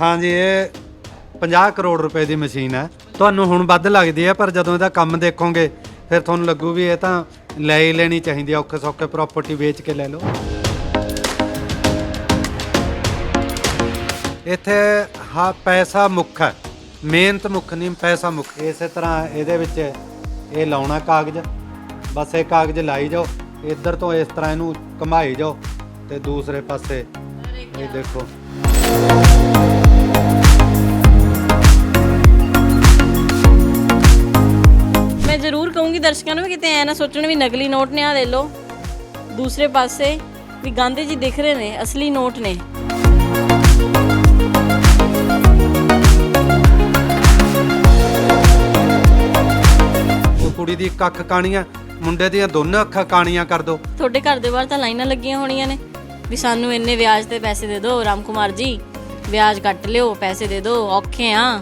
ਹਾਂਜੀ ਇਹ 50 ਕਰੋੜ ਰੁਪਏ ਦੀ ਮਸ਼ੀਨ ਹੈ। ਤੁਹਾਨੂੰ ਹੁਣ ਵੱਧ ਲੱਗਦੀ ਹੈ ਪਰ ਜਦੋਂ ਇਹਦਾ ਕੰਮ ਦੇਖੋਗੇ ਫਿਰ ਤੁਹਾਨੂੰ ਲੱਗੂ ਵੀ ਇਹ ਤਾਂ ਲੈ ਹੀ ਲੈਣੀ ਚਾਹੀਦੀ ਹੈ ਔਖੇ ਸੌਖੇ ਪ੍ਰਾਪਰਟੀ ਵੇਚ ਕੇ ਲੈ ਲਓ। ਇੱਥੇ ਹਾਂ ਪੈਸਾ ਮੁੱਖ ਹੈ। ਮਿਹਨਤ ਮੁੱਖ ਨਹੀਂ ਪੈਸਾ ਮੁੱਖ। ਇਸੇ ਤਰ੍ਹਾਂ ਇਹਦੇ ਵਿੱਚ ਇਹ ਲਾਉਣਾ ਕਾਗਜ਼ ਬਸ ਇਹ ਕਾਗਜ਼ ਲਾਈ ਜਾਓ। ਇੱਧਰ ਤੋਂ ਇਸ ਤਰ੍ਹਾਂ ਇਹਨੂੰ ਘੁਮਾਈ ਜਾਓ ਤੇ ਦੂਸਰੇ ਪਾਸੇ ਇਹ ਦੇਖੋ। ਕਹੂੰਗੀ ਦਰਸ਼ਕਾਂ ਨੂੰ ਵੀ ਕਿਤੇ ਐ ਨਾ ਸੋਚਣ ਵੀ ਨਕਲੀ ਨੋਟ ਨੇ ਆ ਲੈ ਲਓ। ਦੂਸਰੇ ਪਾਸੇ ਵੀ ਗਾਂਧੀ ਜੀ ਦਿਖ ਰਹੇ ਨੇ ਅਸਲੀ ਨੋਟ ਨੇ। ਉਹ ਕੁੜੀ ਦੀ ਇੱਕ ਅੱਖ ਕਾਣੀ ਆ ਮੁੰਡੇ ਦੀਆਂ ਦੋਨੋਂ ਅੱਖਾਂ ਕਾਣੀਆਂ ਕਰ ਦੋ। ਤੁਹਾਡੇ ਘਰ ਦੇ ਬਾਹਰ ਤਾਂ ਲਾਈਨਾਂ ਲੱਗੀਆਂ ਹੋਣੀਆਂ ਨੇ। ਵੀ ਸਾਨੂੰ ਇੰਨੇ ਵਿਆਜ ਤੇ ਪੈਸੇ ਦੇ ਦਿਓ ਰਾਮ ਕੁਮਾਰ ਜੀ। ਵਿਆਜ ਕੱਟ ਲਿਓ ਪੈਸੇ ਦੇ ਦਿਓ ਔਖੇ ਆ।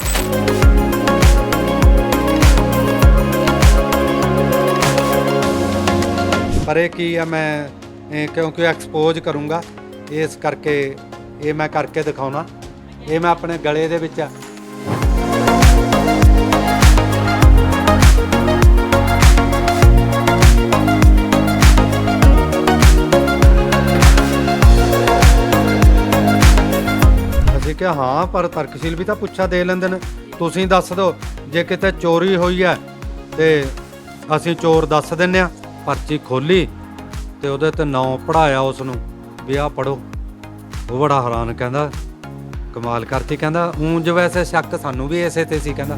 ਪਰ ਕੀ ਆ ਮੈਂ, ਇਹ ਕਿਉਂਕਿ ਐਕਸਪੋਜ਼ ਕਰੂੰਗਾ, ਇਸ ਕਰਕੇ ਇਹ ਮੈਂ ਕਰਕੇ ਦਿਖਾਉਣਾ। ਇਹ ਮੈਂ ਆਪਣੇ ਗਲੇ ਦੇ ਵਿੱਚ ਅਸੀਂ ਕਿਹਾ, ਹਾਂ, ਪਰ ਤਰਕਸ਼ੀਲ ਵੀ ਤਾਂ ਪੁੱਛਾ ਦੇ ਲੈਂਦੇ ਨੇ। ਤੁਸੀਂ ਦੱਸ ਦਿਓ, ਜੇ ਕਿਤੇ ਚੋਰੀ ਹੋਈ ਹੈ, ਤੇ ਅਸੀਂ ਚੋਰ ਦੱਸ ਦਿੰਨੇ ਆ ਪਰਚੀ ਖੋਲੀ ਤੇ ਉਹਦੇ ਤੇ ਨਾਂ ਪੜਾਇਆ ਉਸ ਨੂੰ ਵੀ ਆ ਪੜੋ ਉਹ ਬੜਾ ਹੈਰਾਨ ਕਹਿੰਦਾ, ਕਮਾਲ ਕਰਤੀ ਕਹਿੰਦਾ ਉਂਝ ਵੈਸੇ ਸ਼ੱਕ ਸਾਨੂੰ ਵੀ ਇਸੇ ਤੇ ਸੀ ਕਹਿੰਦਾ।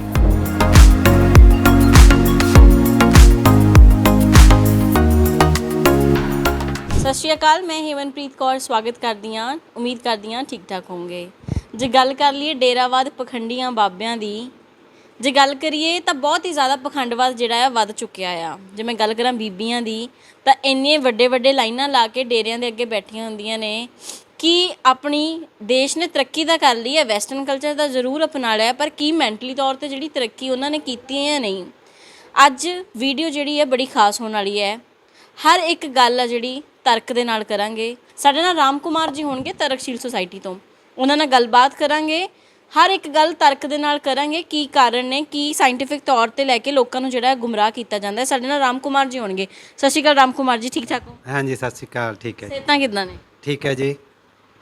ਸਤਿ ਸ਼੍ਰੀ ਅਕਾਲ, ਮੈਂ ਹੇਮਨਪ੍ਰੀਤ ਕੌਰ, ਸਵਾਗਤ ਕਰਦੀ ਹਾਂ। ਉਮੀਦ ਕਰਦੀ ਹਾਂ ਠੀਕ ਠਾਕ ਹੋਵੋਗੇ। ਜੇ ਗੱਲ ਕਰ ਲਈਏ ਡੇਰਾਵਾਦ ਪਖੰਡੀਆਂ ਬਾਬਿਆਂ ਦੀ ਜੇ ਗੱਲ ਕਰੀਏ ਤਾਂ ਬਹੁਤ ਹੀ ਜ਼ਿਆਦਾ ਪਖੰਡਵਾਦ ਜਿਹੜਾ ਆ ਵੱਧ ਚੁੱਕਿਆ ਆ। ਜੇ ਮੈਂ ਗੱਲ ਕਰਾਂ ਬੀਬੀਆਂ ਦੀ, ਤਾਂ ਇੰਨੇ ਵੱਡੇ ਵੱਡੇ ਲਾਈਨਾਂ ਲਾ ਕੇ ਡੇਰਿਆਂ ਦੇ ਅੱਗੇ ਬੈਠੀਆਂ ਹੁੰਦੀਆਂ ਨੇ ਕਿ ਆਪਣੀ ਦੇਸ਼ ਨੇ ਤਰੱਕੀ ਤਾਂ ਕਰ ਲਈ ਹੈ ਵੈਸਟਰਨ ਕਲਚਰ ਦਾ ਜ਼ਰੂਰ ਅਪਣਾ ਲਿਆ, ਪਰ ਕੀ ਮੈਂਟਲੀ ਤੌਰ ਤੇ ਜਿਹੜੀ ਤਰੱਕੀ ਉਹਨਾਂ ਨੇ ਕੀਤੀ ਹੈ ਜਾਂ ਨਹੀਂ? ਅੱਜ ਵੀਡੀਓ ਜਿਹੜੀ ਹੈ ਬੜੀ ਖਾਸ ਹੋਣ ਵਾਲੀ ਹੈ। ਹਰ ਇੱਕ ਗੱਲ ਆ ਜਿਹੜੀ ਤਰਕ ਦੇ ਨਾਲ ਕਰਾਂਗੇ। ਸਾਡੇ ਨਾਲ ਰਾਮ ਕੁਮਾਰ ਜੀ ਹੋਣਗੇ ਤਰਕਸ਼ੀਲ ਸੁਸਾਇਟੀ ਤੋਂ। ਉਹਨਾਂ ਨਾਲ ਗੱਲਬਾਤ ਕਰਾਂਗੇ। ਹਰ ਇੱਕ ਗੱਲ ਤਰਕ ਦੇ ਨਾਲ ਕਰਾਂਗੇ ਕੀ ਕਾਰਨ ਨੇ ਕੀ ਸਾਇੰਟਿਫਿਕ ਤੌਰ ਤੇ ਲੈ ਕੇ ਲੋਕਾਂ ਨੂੰ ਜਿਹੜਾ ਗੁੰਮਰਾਹ ਕੀਤਾ ਜਾਂਦਾ ਹੈ। ਸਾਡੇ ਨਾਲ ਰਾਮ ਕੁਮਾਰ ਜੀ ਹੋਣਗੇ। ਸਤਿ ਸ਼੍ਰੀ ਅਕਾਲ ਰਾਮ ਕੁਮਾਰ ਜੀ ਠੀਕ ਠਾਕ ਹੋ? ਹਾਂਜੀ ਸਤਿ ਸ਼੍ਰੀ ਅਕਾਲ ਠੀਕ ਹੈ ਜੀ। ਸਿਹਤਾਂ ਕਿਦਾਂ ਨੇ? ਠੀਕ ਹੈ ਜੀ।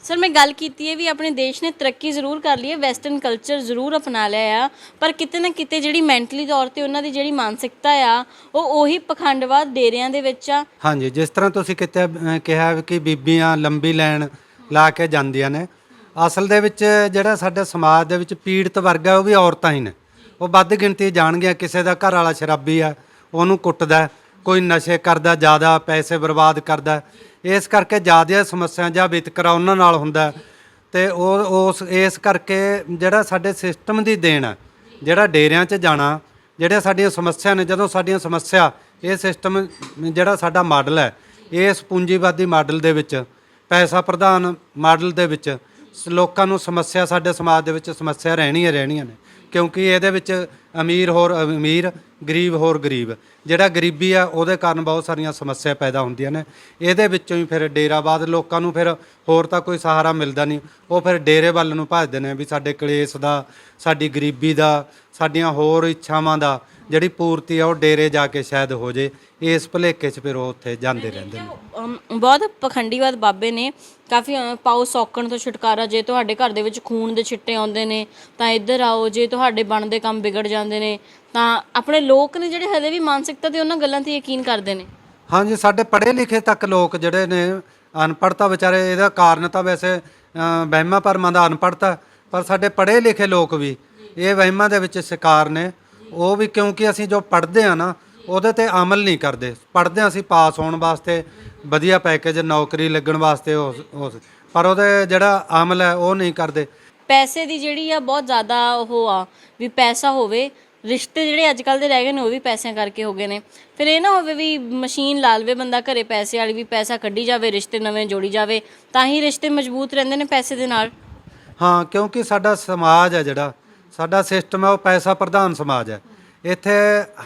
ਸਰ ਮੈਂ ਗੱਲ ਕੀਤੀ ਹੈ ਵੀ ਆਪਣੇ ਦੇਸ਼ ਨੇ ਤਰੱਕੀ ਜ਼ਰੂਰ ਕਰ ਲਈ ਹੈ ਵੈਸਟਰਨ ਕਲਚਰ ਜ਼ਰੂਰ ਅਪਣਾ ਲਿਆ ਆ ਪਰ ਕਿਤੇ ਨਾ ਕਿਤੇ ਜਿਹੜੀ ਮੈਂਟਲੀ ਤੌਰ ਤੇ ਉਹਨਾਂ ਦੀ ਜਿਹੜੀ ਮਾਨਸਿਕਤਾ ਆ ਉਹ ਉਹੀ ਪਖੰਡਵਾਦ ਡੇਰਿਆਂ ਦੇ ਵਿੱਚ ਆ। ਹਾਂਜੀ ਜਿਸ ਤਰ੍ਹਾਂ ਤੁਸੀਂ ਕਿਤੇ ਅਹ, ਕਿਹਾ ਕਿ ਬੀਬੀਆਂ ਲੰਬੀ ਲਾਈਨ ਲਾ ਕੇ ਜਾਂਦੀਆਂ ਨੇ ਅਸਲ ਦੇ ਵਿੱਚ ਜਿਹੜਾ ਸਾਡੇ ਸਮਾਜ ਦੇ ਵਿੱਚ ਪੀੜਤ ਵਰਗ ਹੈ ਉਹ ਵੀ ਔਰਤਾਂ ਹੀ ਨੇ ਉਹ ਵੱਧ ਗਿਣਤੀ ਜਾਣਗੀਆਂ, ਕਿਸੇ ਦਾ ਘਰ ਵਾਲਾ ਸ਼ਰਾਬੀ ਆ, ਉਹਨੂੰ ਕੁੱਟਦਾ, ਕੋਈ ਨਸ਼ੇ ਕਰਦਾ, ਜ਼ਿਆਦਾ ਪੈਸੇ ਬਰਬਾਦ ਕਰਦਾ ਇਸ ਕਰਕੇ ਜ਼ਿਆਦਾ ਸਮੱਸਿਆ ਜਾਂ ਵਿਤਕਰਾ ਉਹਨਾਂ ਨਾਲ ਹੁੰਦਾ ਹੈ। ਤੇ ਉਹ, ਉਸ, ਇਸ ਕਰਕੇ ਜਿਹੜਾ ਸਾਡੇ ਸਿਸਟਮ ਦੀ ਦੇਣ ਹੈ ਜਿਹੜਾ ਡੇਰਿਆਂ 'ਚ ਜਾਣਾ ਜਿਹੜੇ ਸਾਡੀਆਂ ਸਮੱਸਿਆ ਨੇ, ਜਦੋਂ ਸਾਡੀਆਂ ਸਮੱਸਿਆ, ਇਹ ਸਿਸਟਮ ਜਿਹੜਾ ਸਾਡਾ ਮਾਡਲ ਹੈ ਇਸ ਪੂੰਜੀਵਾਦੀ ਮਾਡਲ ਦੇ ਵਿੱਚ, ਪੈਸਾ ਪ੍ਰਧਾਨ ਮਾਡਲ ਦੇ ਵਿੱਚ ਸ- ਲੋਕਾਂ ਨੂੰ ਸਮੱਸਿਆ, ਸਾਡੇ ਸਮਾਜ ਦੇ ਵਿੱਚ ਸਮੱਸਿਆ ਰਹਿਣੀਆਂ ਰਹਿਣੀਆਂ ਨੇ। ਕਿਉਂਕਿ ਇਹਦੇ ਵਿੱਚ ਅਮੀਰ ਹੋਰ ਅਮੀਰ, ਗਰੀਬ ਹੋਰ ਗਰੀਬ। ਜਿਹੜਾ ਗਰੀਬੀ ਆ, ਉਹਦੇ ਕਾਰਨ ਬਹੁਤ ਸਾਰੀਆਂ ਸਮੱਸਿਆ ਪੈਦਾ ਹੁੰਦੀਆਂ ਨੇ। ਇਹਦੇ ਵਿੱਚੋਂ ਹੀ ਫਿਰ ਡੇਰਾਬਾਦ ਲੋਕਾਂ ਨੂੰ ਫਿਰ ਹੋਰ ਤਾਂ ਕੋਈ ਸਹਾਰਾ ਮਿਲਦਾ ਨਹੀਂ। ਉਹ ਫਿਰ ਡੇਰੇ ਵੱਲ ਨੂੰ ਭੱਜਦੇ ਨੇ ਵੀ ਸਾਡੇ ਕਲੇਸ਼ ਦਾ, ਸਾਡੀ ਗਰੀਬੀ ਦਾ, ਸਾਡੀਆਂ ਹੋਰ ਇੱਛਾਵਾਂ ਦਾ। ਜਿਹੜੀ ਪੂਰਤੀ ਆ ਉਹ ਡੇਰੇ ਜਾ ਕੇ ਸ਼ਾਇਦ ਹੋ ਜੇ ਇਸ ਭੁਲੇਖੇ 'ਚ ਫਿਰ ਉਹ ਉੱਥੇ ਜਾਂਦੇ ਰਹਿੰਦੇ ਨੇ। ਅਮ, ਬਹੁਤ ਪਖੰਡੀਵਾਦ ਬਾਬੇ ਨੇ ਕਾਫੀ ਅ, ਪਾਓ ਸੌਕਣ ਤੋਂ ਛੁਟਕਾਰਾ ਜੇ ਤੁਹਾਡੇ ਘਰ ਦੇ ਵਿੱਚ ਖੂਨ ਦੇ ਛਿੱਟੇ ਆਉਂਦੇ ਨੇ ਤਾਂ ਇੱਧਰ ਆਓ ਜੇ ਤੁਹਾਡੇ ਬਣਦੇ ਕੰਮ ਵਿਗੜ ਜਾਂਦੇ ਨੇ ਤਾਂ ਆਪਣੇ ਲੋਕ ਨੇ ਜਿਹੜੇ ਹਲੇ ਵੀ ਮਾਨਸਿਕਤਾ ਤੇ ਉਹਨਾਂ ਗੱਲਾਂ ਤੇ ਯਕੀਨ ਕਰਦੇ ਨੇ। ਹਾਂਜੀ ਸਾਡੇ ਪੜ੍ਹੇ ਲਿਖੇ ਤੱਕ ਲੋਕ ਜਿਹੜੇ ਨੇ ਅਨਪੜ੍ਹਤਾ ਵਿਚਾਰੇ ਇਹਦਾ ਕਾਰਨ ਤਾਂ ਵੈਸੇ ਅ, ਵਹਿਮਾਂ ਭਰਮਾਂ ਦਾ ਅਨਪੜ੍ਹਤਾ ਪਰ ਸਾਡੇ ਪੜ੍ਹੇ ਲਿਖੇ ਲੋਕ ਵੀ ਇਹ ਵਹਿਮਾਂ ਦੇ ਵਿੱਚ ਸ਼ਿਕਾਰ ਨੇ ਉਹ ਵੀ ਕਿਉਂਕਿ ਅਸੀਂ ਜੋ ਪੜ੍ਹਦੇ ਆ ਨਾ ਉਹਦੇ ਤੇ ਅਮਲ ਨਹੀਂ ਕਰਦੇ। ਪੜ੍ਹਦੇ ਅਸੀਂ ਪਾਸ ਹੋਣ ਵਾਸਤੇ ਵਧੀਆ ਪੈਕੇਜ ਨੌਕਰੀ ਲੱਗਣ ਵਾਸਤੇ ਉਸ ਉਸ ਪਰ ਉਹਦੇ ਜਿਹੜਾ ਅਮਲ ਹੈ ਉਹ ਨਹੀਂ ਕਰਦੇ। ਪੈਸੇ ਦੀ ਜਿਹੜੀ ਆ ਬਹੁਤ ਜ਼ਿਆਦਾ ਉਹ ਆ ਵੀ ਪੈਸਾ ਹੋਵੇ ਰਿਸ਼ਤੇ ਜਿਹੜੇ ਅੱਜ ਕੱਲ ਦੇ ਰਹਿ ਗਏ ਨੇ ਉਹ ਵੀ ਪੈਸਿਆਂ ਕਰਕੇ ਹੋ ਗਏ ਨੇ। ਫਿਰ ਇਹ ਨਾ ਹੋਵੇ ਵੀ ਮਸ਼ੀਨ ਲਾ ਲਵੇ ਬੰਦਾ ਘਰੇ ਪੈਸੇ ਵਾਲੀ ਵੀ ਪੈਸਾ ਕੱਢੀ ਜਾਵੇ ਰਿਸ਼ਤੇ ਨਵੇਂ ਜੋੜੀ ਜਾਵੇ ਤਾਂ ਹੀ ਰਿਸ਼ਤੇ ਮਜ਼ਬੂਤ ਰਹਿੰਦੇ ਨੇ ਪੈਸੇ ਦੇ ਨਾਲ। ਹਾਂ ਕਿਉਂਕਿ ਸਾਡਾ ਸਮਾਜ ਹੈ ਜਿਹੜਾ ਸਾਡਾ ਸਿਸਟਮ ਹੈ, ਉਹ ਪੈਸਾ ਪ੍ਰਧਾਨ ਸਮਾਜ ਹੈ। ਇੱਥੇ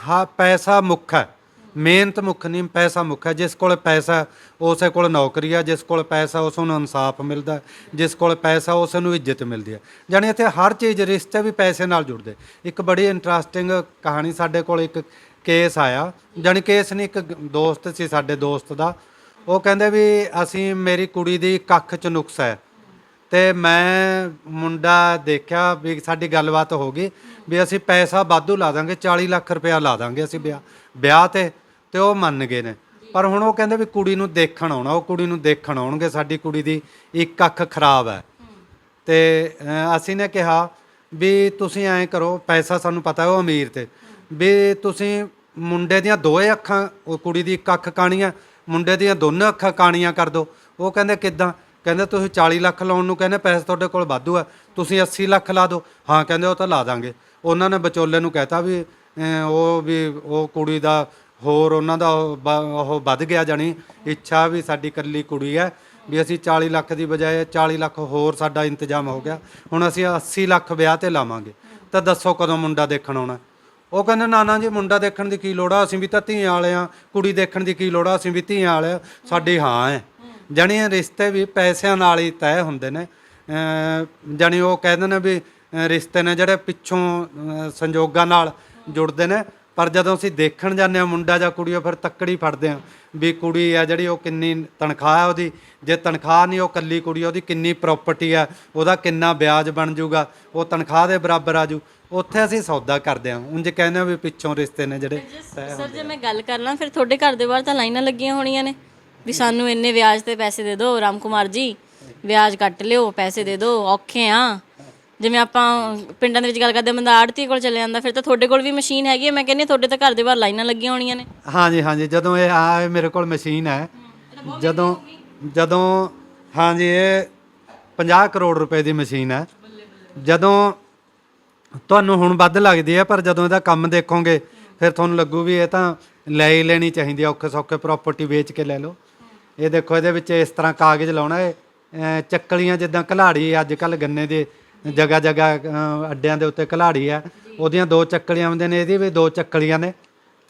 ਹਾਂ, ਪੈਸਾ ਮੁੱਖ ਹੈ। ਮਿਹਨਤ ਮੁੱਖ ਨਹੀਂ, ਪੈਸਾ ਮੁੱਖ ਹੈ। ਜਿਸ ਕੋਲ ਪੈਸਾ ਉਸੇ ਕੋਲ ਨੌਕਰੀ ਹੈ। ਜਿਸ ਕੋਲ ਪੈਸਾ, ਉਸ ਨੂੰ ਇਨਸਾਫ ਮਿਲਦਾ ਜਿਸ ਕੋਲ ਪੈਸਾ, ਉਸ ਨੂੰ ਇੱਜ਼ਤ ਮਿਲਦੀ ਹੈ। ਜਾਣੀ ਇੱਥੇ ਹਰ ਚੀਜ਼, ਰਿਸ਼ਤੇ ਵੀ ਪੈਸੇ ਨਾਲ ਜੁੜਦੇ। ਇੱਕ ਬੜੀ ਇੰਟਰਸਟਿੰਗ ਕਹਾਣੀ ਸਾਡੇ ਕੋਲ ਇੱਕ ਕੇਸ ਆਇਆ। ਜਾਣੀ ਕੇਸ ਨਹੀਂ, ਇੱਕ ਦੋਸਤ ਸੀ ਸਾਡੇ ਦੋਸਤ ਦਾ। ਉਹ ਕਹਿੰਦੇ ਵੀ ਅਸੀਂ, ਮੇਰੀ ਕੁੜੀ ਦੀ ਕੱਖ 'ਚ ਨੁਕਸ ਹੈ। ਤੇ ਮੈਂ ਮੁੰਡਾ ਦੇਖਿਆ ਵੀ ਸਾਡੀ ਗੱਲਬਾਤ ਹੋ ਗਈ ਵੀ ਅਸੀਂ ਪੈਸਾ ਵਾਧੂ ਲਾ ਦਾਂਗੇ 40 ਲੱਖ ਰੁਪਇਆ ਲਾ ਦਾਂਗੇ ਅਸੀਂ ਵਿਆਹ ਵਿਆਹ ਤੇ ਤੇ ਉਹ ਮੰਨ ਗਏ ਨੇ। ਪਰ ਹੁਣ ਉਹ ਕਹਿੰਦੇ ਵੀ ਕੁੜੀ ਨੂੰ ਦੇਖਣ ਆਉਣਾ, ਉਹ ਕੁੜੀ ਨੂੰ ਦੇਖਣ ਆਉਣਗੇ, ਸਾਡੀ ਕੁੜੀ ਦੀ ਇੱਕ ਅੱਖ ਖਰਾਬ ਹੈ। ਤੇ ਅਸੀਂ ਨੇ ਕਿਹਾ ਵੀ ਤੁਸੀਂ ਐਂ ਕਰੋ, ਪੈਸਾ ਸਾਨੂੰ ਪਤਾ ਉਹ ਅਮੀਰ ਤੇ, ਵੀ ਤੁਸੀਂ ਮੁੰਡੇ ਦੀਆਂ ਦੋਏ ਅੱਖਾਂ, ਉਹ ਕੁੜੀ ਦੀ ਇੱਕ ਅੱਖ ਕਾਣੀਆਂ ਮੁੰਡੇ ਦੀਆਂ ਦੋਨੋਂ ਅੱਖਾਂ ਕਾਣੀਆਂ ਕਰ ਦਿਓ। ਉਹ ਕਹਿੰਦੇ ਕਿੱਦਾਂ? ਕਹਿੰਦੇ ਤੁਸੀਂ 40 ਲੱਖ ਲਾਉਣ ਨੂੰ ਕਹਿੰਦੇ ਪੈਸੇ ਤੁਹਾਡੇ ਕੋਲ ਵਾਧੂ ਆ, ਤੁਸੀਂ 80 ਲੱਖ ਲਾ ਦਿਓ। ਹਾਂ, ਕਹਿੰਦੇ ਉਹ ਤਾਂ ਲਾ ਦਾਂਗੇ। ਉਹਨਾਂ ਨੇ ਵਿਚੋਲੇ ਨੂੰ ਕਹਿਤਾ ਵੀ ਉਹ ਵੀ, ਉਹ ਕੁੜੀ ਦਾ ਹੋਰ ਉਹਨਾਂ ਦਾ ਉਹ ਵੱਧ ਗਿਆ ਜਾਣੀ। ਇੱਛਾ ਵੀ ਸਾਡੀ ਇਕੱਲੀ ਕੁੜੀ ਹੈ, ਵੀ ਅਸੀਂ 40 ਲੱਖ ਦੀ ਬਜਾਏ 40 ਲੱਖ ਹੋਰ ਸਾਡਾ ਇੰਤਜ਼ਾਮ ਹੋ ਗਿਆ। ਹੁਣ ਅਸੀਂ 80 ਲੱਖ ਵਿਆਹ ਤੇ ਲਾਵਾਂਗੇ। ਤਾਂ ਦੱਸੋ ਕਦੋਂ ਮੁੰਡਾ ਦੇਖਣ ਆਉਣਾ? ਉਹ ਕਹਿੰਦੇ, ਨਾਨਾ ਜੀ, ਮੁੰਡਾ ਦੇਖਣ ਦੀ ਕੀ ਲੋੜ ਆ? ਅਸੀਂ ਵੀ ਤਾਂ ਧੀਆਂ ਵਾਲੇ ਆ। ਕੁੜੀ ਦੇਖਣ ਦੀ ਕੀ ਲੋੜ ਆ? ਅਸੀਂ ਵੀ ਧੀਆਂ ਵਾਲੇ ਆ। ਸਾਡੀ ਹਾਂ ਹੈ। ਜਾਣੀ ਰਿਸ਼ਤੇ ਵੀ ਪੈਸਿਆਂ ਨਾਲ ਹੀ ਤੈਅ ਹੁੰਦੇ ਨੇ। ਜਾਣੀ ਉਹ ਕਹਿੰਦੇ ਨੇ ਵੀ ਰਿਸ਼ਤੇ ਨੇ ਜਿਹੜੇ ਪਿੱਛੋਂ ਸੰਜੋਗਾਂ ਨਾਲ ਜੁੜਦੇ ਨੇ ਪਰ ਜਦੋਂ ਅਸੀਂ ਦੇਖਣ ਜਾਂਦੇ ਆ ਮੁੰਡਾ ਜਾਂ ਕੁੜੀ ਉਹ ਫਿਰ ਤੱਕੜੀ ਫੜਦੇ ਆ ਵੀ ਕੁੜੀ ਆ ਜਿਹੜੀ ਉਹ ਕਿੰਨੀ ਤਨਖਾਹ ਹੈ ਉਹਦੀ। ਜੇ ਤਨਖਾਹ ਨਹੀਂ ਉਹ ਕੱਲੀ ਕੁੜੀ ਆ, ਉਹਦੀ ਕਿੰਨੀ ਪ੍ਰਾਪਰਟੀ ਆ ਉਹਦਾ ਕਿੰਨਾ ਵਿਆਜ ਬਣ ਜਾਊਗਾ ਉਹ ਤਨਖਾਹ ਦੇ ਬਰਾਬਰ ਆਜੂ ਉੱਥੇ ਅਸੀਂ ਸੌਦਾ ਕਰਦੇ ਆ ਉਂਝ ਕਹਿੰਦੇ ਆ ਵੀ ਪਿੱਛੋਂ ਰਿਸ਼ਤੇ ਨੇ ਜਿਹੜੇ ਸਰ ਜੇ ਮੈਂ ਗੱਲ ਕਰ ਲਾਂ ਫਿਰ ਤੁਹਾਡੇ ਘਰ ਦੇ ਬਾਹਰ ਤਾਂ ਲਾਈਨਾਂ ਲੱਗੀਆਂ ਹੋਣੀਆਂ ਨੇ। ਵੀ ਸਾਨੂੰ ਇੰਨੇ ਵਿਆਜ ਤੇ ਪੈਸੇ ਦੇ ਦਿਓ, ਰਾਮ ਕੁਮਾਰ ਜੀ। ਵਿਆਜ ਕੱਟ ਲਿਓ, ਪੈਸੇ ਦੇ ਦਿਓ, ਔਖੇ ਆ। ਜਿਵੇਂ ਆਪਾਂ ਪਿੰਡਾਂ ਦੇ ਵਿੱਚ ਗੱਲ ਕਰਦੇ ਬੰਦਾ ਆੜਤੀ ਕੋਲ ਚਲੇ ਜਾਂਦਾ, ਫਿਰ ਤਾਂ ਤੁਹਾਡੇ ਕੋਲ ਵੀ ਮਸ਼ੀਨ ਹੈਗੀ ਹੈ। ਮੈਂ ਕਹਿੰਦੀ ਤੁਹਾਡੇ ਤਾਂ ਘਰ ਦੇ ਬਾਹਰ ਲਾਈਨਾਂ ਲੱਗੀਆਂ ਹੋਣੀਆਂ ਨੇ। ਹਾਂਜੀ ਹਾਂਜੀ, ਜਦੋਂ ਇਹ ਆ ਮੇਰੇ ਕੋਲ ਮਸ਼ੀਨ ਹੈ। ਜਦੋਂ ਜਦੋਂ, ਹਾਂਜੀ, ਇਹ 50 ਕਰੋੜ ਰੁਪਏ ਦੀ ਮਸ਼ੀਨ ਹੈ। ਜਦੋਂ ਤੁਹਾਨੂੰ ਹੁਣ ਵੱਧ ਲੱਗਦੀ ਹੈ, ਪਰ ਜਦੋਂ ਇਹਦਾ ਕੰਮ ਦੇਖੋਗੇ, ਫਿਰ ਤੁਹਾਨੂੰ ਲੱਗੂ ਵੀ ਇਹ ਤਾਂ ਲੈ ਹੀ ਲੈਣੀ ਚਾਹੀਦੀ ਹੈ, ਔਖੇ ਸੌਖੇ ਪ੍ਰਾਪਰਟੀ ਵੇਚ ਕੇ ਲੈ ਲਓ। ਇਹ ਦੇਖੋ ਇਹਦੇ ਵਿੱਚ ਇਸ ਤਰ੍ਹਾਂ ਕਾਗਜ਼ ਲਾਉਣਾ ਹੈ। ਚੱਕਲੀਆਂ ਜਿੱਦਾਂ ਕਲਾੜੀ ਅੱਜ ਕੱਲ ਗੰਨੇ ਦੇ ਜਗ੍ਹਾ ਜਗ੍ਹਾ ਅੱਡਿਆਂ ਦੇ ਉੱਤੇ ਕਲਾੜੀ ਆ ਉਹਦੀਆਂ ਦੋ ਚੱਕਲੀਆਂ ਹੁੰਦੀਆਂ ਨੇ, ਇਹਦੀ ਵੀ ਦੋ ਚੱਕਲੀਆਂ ਨੇ।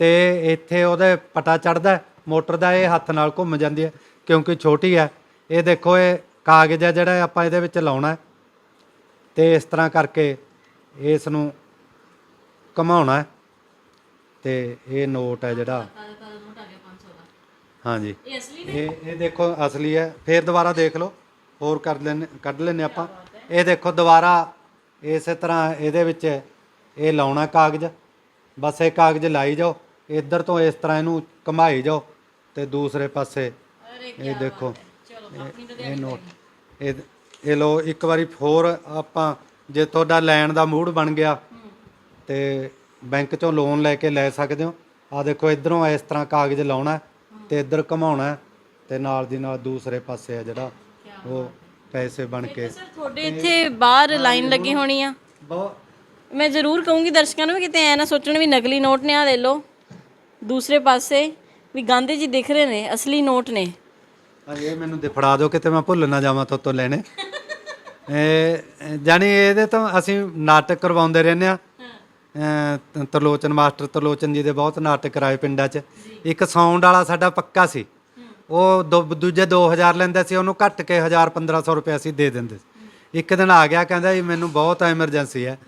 ਤੇ ਇੱਥੇ ਉਹਦੇ ਪਟਾ ਚੜਦਾ ਮੋਟਰ ਦਾ ਇਹ ਹੱਥ ਨਾਲ ਘੁੰਮ ਜਾਂਦੀ ਹੈ, ਕਿਉਂਕਿ ਛੋਟੀ ਹੈ। ਇਹ ਦੇਖੋ ਇਹ ਕਾਗਜ਼ ਹੈ ਜਿਹੜਾ ਆਪਾਂ ਇਹਦੇ ਵਿੱਚ ਲਾਉਣਾ ਹੈ। ਤੇ ਇਸ ਤਰ੍ਹਾਂ ਕਰਕੇ ਇਸ ਨੂੰ ਘਮਾਉਣਾ ਹੈ। ਤੇ ਇਹ ਨੋਟ ਹੈ ਜਿਹੜਾ। ਹਾਂਜੀ। ਇਹ ਅਸਲੀ ਇਹ ਇਹ ਦੇਖੋ ਅਸਲੀ ਹੈ। ਫੇਰ ਦੁਬਾਰਾ ਦੇਖ ਲਓ। ਹੋਰ ਕਰ ਲੈਣੇ ਕੱਢ ਲੈਣੇ ਆਪਾਂ। ਇਹ ਦੇਖੋ ਦੁਬਾਰਾ ਇਸੇ ਤਰ੍ਹਾਂ ਇਹਦੇ ਵਿੱਚ ਇਹ ਲਾਉਣਾ ਕਾਗਜ਼। ਬਸ ਇਹ ਕਾਗਜ਼ ਲਾਈ ਜਾਓ। ਇੱਧਰ ਤੋਂ ਇਸ ਤਰ੍ਹਾਂ ਇਹਨੂੰ ਘਮਾਈ ਜਾਓ ਤੇ ਦੂਸਰੇ ਪਾਸੇ ਇਹ ਦੇਖੋ। ਇਹ- ਇਹ ਨੋਟ ਇਹ ਇਹ ਲੋ ਇੱਕ ਵਾਰੀ ਹੋਰ ਆਪਾਂ ਜੇ ਤੁਹਾਡਾ ਲੈਣ ਦਾ ਮੂਡ ਬਣ ਗਿਆ ਤੇ ਬੈਂਕ ਚੋਂ ਲੋਨ ਲੈ ਕੇ ਲੈ ਸਕਦੇ ਹੋ। ਆ ਦੇਖੋ ਇਧਰੋਂ ਇਸ ਤਰ੍ਹਾਂ ਕਾਗਜ਼ ਲਾਉਣਾ। ਤੇ ਇੱਧਰ ਘਮਾਉਣਾ ਤੇ ਨਾਲ ਦੀ ਨਾਲ ਦੂਸਰੇ ਪਾਸੇ ਆ ਜਿਹੜਾ ਉਹ ਪੈਸੇ ਬਣ ਕੇ। ਸਰ ਤੁਹਾਡੇ ਇੱਥੇ ਬਾਹਰ ਲਾਈਨ ਲੱਗੀ ਹੋਣੀ ਆ। ਬਹੁਤ। ਮੈਂ ਜ਼ਰੂਰ ਕਹੂੰਗੀ ਦਰਸ਼ਕਾਂ ਨੂੰ ਵੀ ਕਿਤੇ ਐ ਨਾ ਸੋਚਣ ਵੀ ਨਕਲੀ ਨੋਟ ਨੇ ਆ ਲੈ ਲਓ। ਦੂਸਰੇ ਪਾਸੇ ਵੀ ਗਾਂਧੀ ਜੀ ਦਿਖ ਰਹੇ ਨੇ ਅਸਲੀ ਨੋਟ ਨੇ। ਹਾਂਜੀ ਇਹ ਮੈਨੂੰ ਦੇ ਫੜਾ ਦਿਓ ਕਿਤੇ ਮੈਂ ਭੁੱਲ ਨਾ ਜਾਵਾਂ ਤੋਂ ਲੈਣੇ। ਇਹ ਜਾਨੀ ਇਹਦੇ ਤੋਂ ਅਸੀਂ ਨਾਟਕ ਕਰਵਾਉਂਦੇ ਰਹਿੰਦੇ ਆ ਤਰਲੋਚਨ ਮਾਸਟਰ ਤਰਲੋਚਨ ਜੀ ਦੇ ਬਹੁਤ ਨਾਟਕ ਕਰਾਏ ਪਿੰਡਾਂ 'ਚ। ਇੱਕ ਸਾਊਂਡ ਵਾਲਾ ਸਾਡਾ ਪੱਕਾ ਸੀ। ਉਹ ਦੋ- ਦੂਜੇ 2000 ਲੈਂਦਾ ਸੀ ਉਹਨੂੰ ਘੱਟ ਕੇ 1000 1500 ਰੁਪਏ ਅਸੀਂ ਦੇ ਦਿੰਦੇ ਸੀ। ਇੱਕ ਦਿਨ ਆ ਗਿਆ ਕਹਿੰਦਾ ਜੀ ਮੈਨੂੰ ਬਹੁਤ ਐਮਰਜੈਂਸੀ ਹੈ।